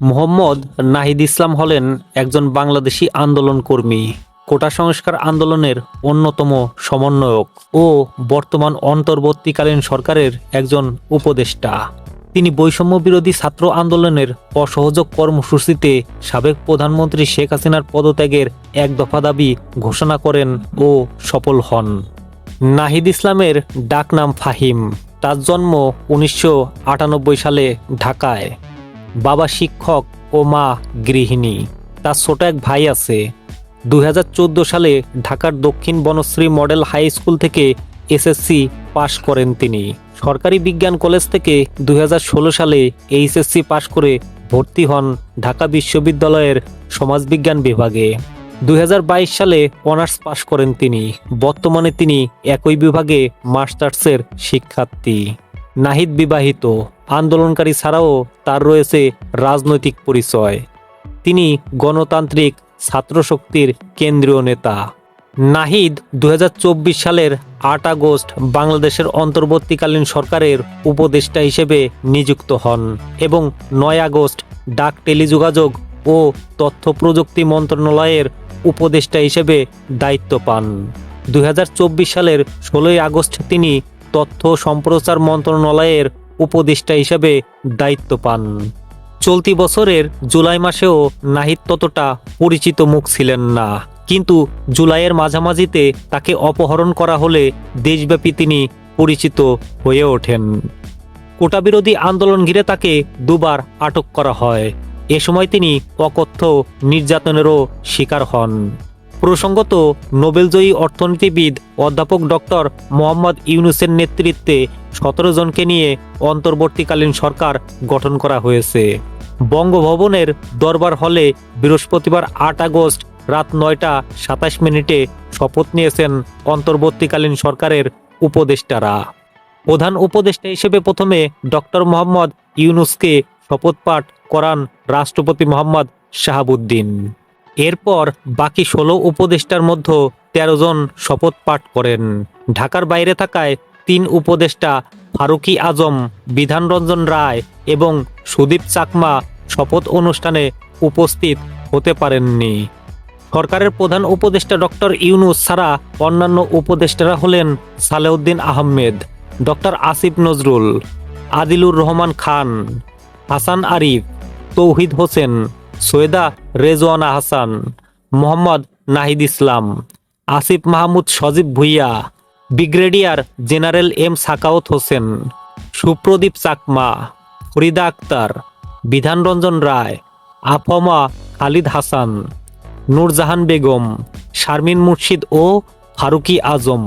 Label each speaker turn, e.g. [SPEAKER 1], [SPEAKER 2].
[SPEAKER 1] মোহাম্মদ নাহিদ ইসলাম হলেন একজন বাংলাদেশি আন্দোলন কর্মী কোটা সংস্কার আন্দোলনের অন্যতম সমন্বয়ক ও বর্তমান অন্তর্বর্তীকালীন সরকারের একজন উপদেষ্টা। তিনি বৈষম্য বিরোধী ছাত্র আন্দোলনের অসহযোগ কর্মসূচিতে সাবেক প্রধানমন্ত্রী শেখ হাসিনার পদত্যাগের এক দফা দাবি ঘোষণা করেন ও সফল হন। নাহিদ ইসলামের ডাকনাম ফাহিম। তার জন্ম উনিশশো আটানব্বই সালে ঢাকায়। বাবা শিক্ষক ও মা গৃহিণী। তার ছোট এক ভাই আছে। দু হাজার চোদ্দ সালে ঢাকার দক্ষিণ বনশ্রী মডেল হাই স্কুল থেকে এসএসসি পাশ করেন তিনি। সরকারি বিজ্ঞান কলেজ থেকে দুই হাজার ষোলো সালে এইচএসসি পাশ করে ভর্তি হন ঢাকা বিশ্ববিদ্যালয়ের সমাজবিজ্ঞান বিভাগে। দু হাজার বাইশ সালে অনার্স পাশ করেন তিনি। বর্তমানে তিনি একই বিভাগে মাস্টার্সের শিক্ষার্থী। নাহিদ বিবাহিত। আন্দোলনকারী ছাড়াও তার রয়েছে রাজনৈতিক পরিচয়। তিনি গণতান্ত্রিক ছাত্রশক্তির কেন্দ্রীয় নেতা। নাহিদ দু হাজার চব্বিশ সালের আট আগস্ট বাংলাদেশের অন্তর্বর্তীকালীন সরকারের উপদেষ্টা হিসেবে নিযুক্ত হন এবং নয় আগস্ট ডাক টেলিযোগাযোগ ও তথ্য প্রযুক্তি মন্ত্রণালয়ের উপদেষ্টা হিসেবে দায়িত্ব পান। দু হাজার চব্বিশ সালের ষোলোই আগস্ট তিনি তথ্য সম্প্রচার মন্ত্রণালয়ের উপদেষ্টা হিসেবে দায়িত্ব পান। চলতি বছরের জুলাই মাসেও নাহিদ ততটা পরিচিত মুখ ছিলেন না। কিন্তু জুলাইয়ের মাঝামাঝিতে তাকে অপহরণ করা হলে দেশব্যাপী তিনি পরিচিত হয়ে ওঠেন। কোটা বিরোধী আন্দোলন ঘিরে তাকে দুবার আটক করা হয়। এ সময় তিনি অকথ্য নির্যাতনেরও শিকার হন। প্রসঙ্গত, নোবেলজয়ী অর্থনীতিবিদ অধ্যাপক ডক্টর মোহাম্মদ ইউনুসের নেতৃত্বে সতেরো জনকে নিয়ে অন্তর্বর্তীকালীন সরকার গঠন করা হয়েছে। বঙ্গভবনের দরবার হলে বৃহস্পতিবার আট আগস্ট রাত নয়টা সাতাশ মিনিটে শপথ নিয়েছেন অন্তর্বর্তীকালীন সরকারের উপদেষ্টারা। প্রধান উপদেষ্টা হিসেবে প্রথমে ডক্টর মোহাম্মদ ইউনুসকে শপথ পাঠ করান রাষ্ট্রপতি মোহাম্মদ শাহাবুদ্দিন। এরপর বাকি ষোলো উপদেষ্টার মধ্যে তেরো জন শপথ পাঠ করেন। ঢাকার বাইরে থাকায় তিন উপদেষ্টা ফারুকি আজম, বিধানরঞ্জন রায় এবং সুদীপ চাকমা শপথ অনুষ্ঠানে উপস্থিত হতে পারেননি। সরকারের প্রধান উপদেষ্টা ডক্টর ইউনুস ছাড়া অন্যান্য উপদেষ্টারা হলেন Salehuddin Ahmed doctor Asif Nazrul, Adilur Rahman Khan, Hasan Arif, Touhid Hossain Syeda Rizwana Hasan, Mohammad Nahid Islam, Asif Mahmud Sajib Bhuiyan, brigadier general M Sakhawat Hossain, Supradip Chakma, Farida Akhter, Bidhan Ranjan Roy, AFM Khalid Hasan, Nurjahan Begum, Sharmeen Murshid ও ফারুকি আজম।